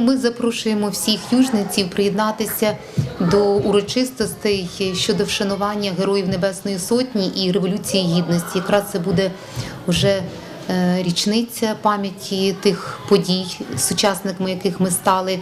Ми запрошуємо всіх южниців приєднатися до урочистостей щодо вшанування Героїв Небесної Сотні і Революції Гідності. Якраз це буде вже е, річниця пам'яті тих подій, сучасниками яких ми стали.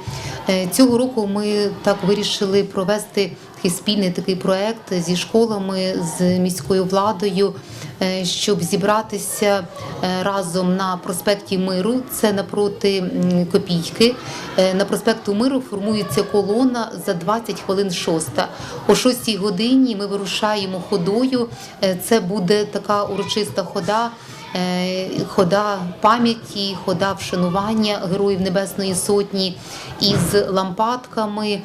Е, Цього року ми так вирішили провести такий спільний такий проект зі школами, з міською владою, е, щоб зібратися е, разом на проспекті Миру. Це напроти Копійки. Е, На проспекту Миру формується колона за 20 хвилин шоста. О 6 годині ми вирушаємо ходою. Це буде така урочиста хода. Хода пам'яті, хода вшанування Героїв Небесної Сотні із лампадками,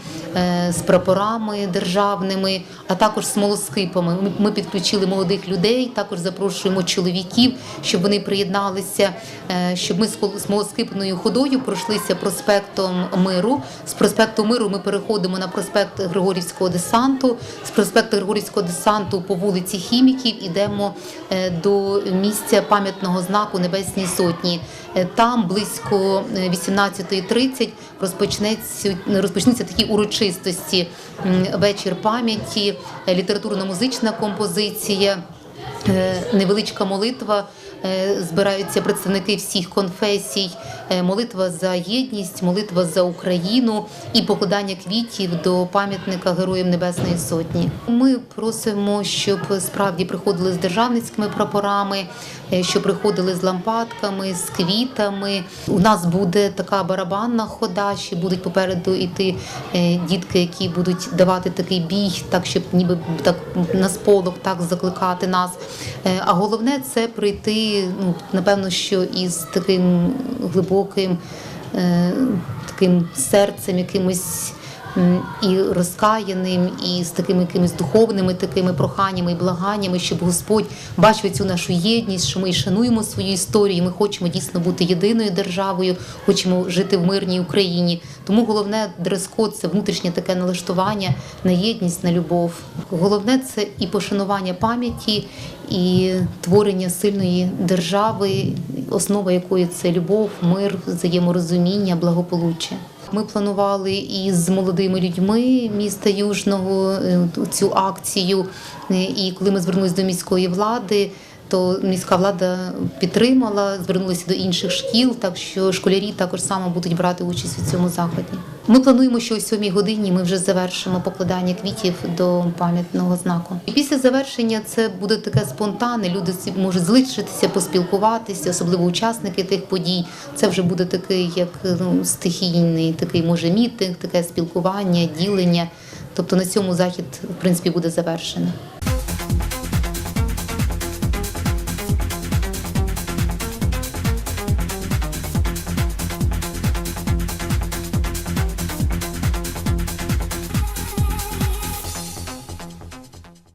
з прапорами державними, а також смолоскипами. Ми- підключили молодих людей, також запрошуємо чоловіків, щоб вони приєдналися, е, щоб ми з смолоскипною ходою пройшлися проспектом Миру. З проспекту Миру ми переходимо на проспект Григорівського десанту. З проспекту Григорівського десанту по вулиці Хіміків ідемо е, до місця пам'ятного знаку Небесній Сотні. Е, Там близько е, 18.30 розпочнеться, розпочнуться такі урочистості. Вечір пам'яті, літературно-музична композиція. Е, невеличка молитва. Е, Збираються представники всіх конфесій, Е, молитва за єдність, молитва за Україну і покладання квітів до пам'ятника Героїв Небесної Сотні. Ми просимо, щоб справді приходили з державницькими прапорами, е, щоб приходили з лампадками, з квітами. У нас буде така барабанна хода, ще будуть попереду іти е, дітки, які будуть давати такий бій, так щоб ніби так на сполох так закликати нас. А головне це прийти, ну напевно, що із таким глибоким е, таким серцем, якимось. І розкаяним, і з такими якимись духовними такими проханнями і благаннями, щоб Господь бачив цю нашу єдність, що ми шануємо свою історію. і Ми хочемо дійсно бути єдиною державою, хочемо жити в мирній Україні. Тому головне дрес-код – це внутрішнє таке налаштування на єдність, на любов. Головне це і пошанування пам'яті, і творення сильної держави, основа якої це любов, мир, взаєморозуміння, благополуччя. Ми планували із молодими людьми міста Южного е, цю акцію. Е, І коли ми звернулися до міської влади, то міська влада підтримала, звернулася до інших шкіл, так що школярі також само будуть брати участь у цьому заході. Ми плануємо, що о 7 годині ми вже завершимо покладання квітів до пам'ятного знаку. І після завершення це буде таке спонтанне. Люди можуть зличитися, поспілкуватися, особливо учасники тих подій. Це вже буде такий, як ну, стихійний, такий може мітинг, таке спілкування, ділення. Тобто на цьому захід в принципі буде завершений.